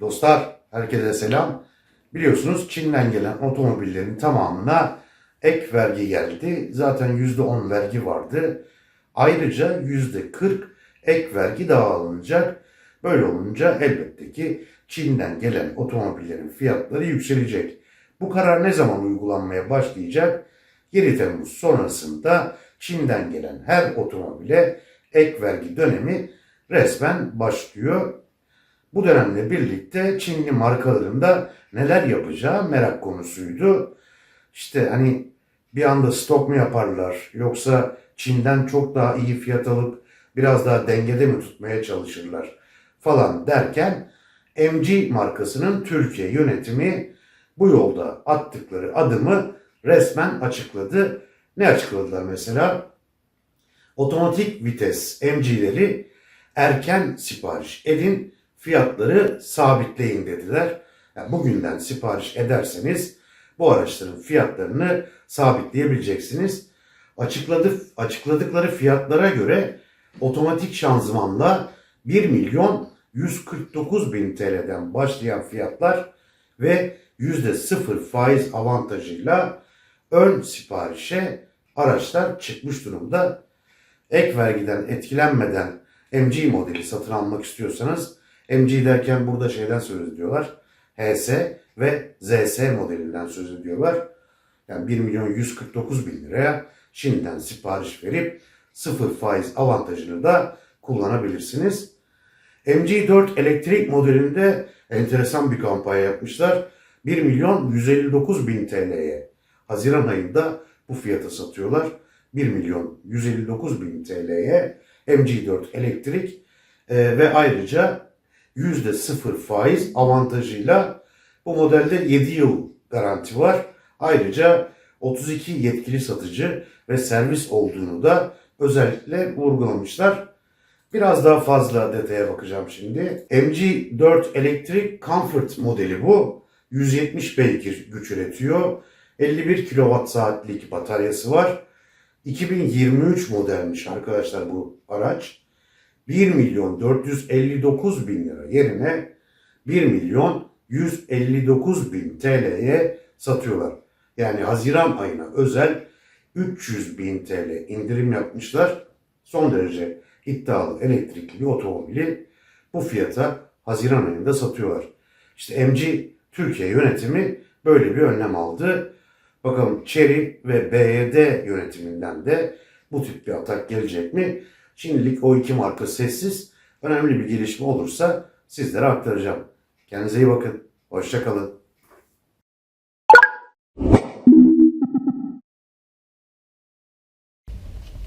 Dostlar, herkese selam. Biliyorsunuz Çin'den gelen otomobillerin tamamına ek vergi geldi. Zaten %10 vergi vardı. Ayrıca %40 ek vergi daha alınacak. Böyle olunca elbette ki Çin'den gelen otomobillerin fiyatları yükselecek. Bu karar ne zaman uygulanmaya başlayacak? 7 Temmuz sonrasında Çin'den gelen her otomobile ek vergi dönemi resmen başlıyor. Bu dönemle birlikte Çinli markalarında neler yapacağı merak konusuydu. İşte hani bir anda stok mu yaparlar yoksa Çin'den çok daha iyi fiyat alıp biraz daha dengede mi tutmaya çalışırlar falan derken MG markasının Türkiye yönetimi bu yolda attıkları adımı resmen açıkladı. Ne açıkladılar mesela? Otomatik vites MG'leri erken sipariş edin, fiyatları sabitleyin dediler. Yani bugünden sipariş ederseniz bu araçların fiyatlarını sabitleyebileceksiniz. Açıkladı, açıkladıkları fiyatlara göre otomatik şanzımanla 1 milyon 149 bin TL'den başlayan fiyatlar ve %0 faiz avantajıyla ön siparişe araçlar çıkmış durumda. Ek vergiden etkilenmeden MG modeli satın almak istiyorsanız MG derken burada şeyden söz ediyorlar. HS ve ZS modelinden söz ediyorlar. Yani 1 milyon 149 bin liraya şimdiden sipariş verip sıfır faiz avantajını da kullanabilirsiniz. MG4 elektrik modelinde enteresan bir kampanya yapmışlar. 1 milyon 159 bin TL'ye Haziran ayında bu fiyata satıyorlar. 1 milyon 159 bin TL'ye MG4 elektrik e, ve ayrıca %0 faiz avantajıyla bu modelde 7 yıl garanti var. Ayrıca 32 yetkili satıcı ve servis olduğunu da özellikle vurgulamışlar. Biraz daha fazla detaya bakacağım şimdi. MG4 Electric Comfort modeli bu. 170 beygir güç üretiyor. 51 kWh saatlik bataryası var. 2023 modelmiş arkadaşlar bu araç. 1 milyon 459 bin lira yerine 1 milyon 159 bin TL'ye satıyorlar. Yani Haziran ayına özel 300 bin TL indirim yapmışlar. Son derece iddialı elektrikli otomobili bu fiyata Haziran ayında satıyorlar. İşte MG Türkiye yönetimi böyle bir önlem aldı. Bakalım Chery ve BYD yönetiminden de bu tip bir atak gelecek mi? Şimdilik o iki marka sessiz. Önemli bir gelişme olursa sizlere aktaracağım. Kendinize iyi bakın. Hoşçakalın.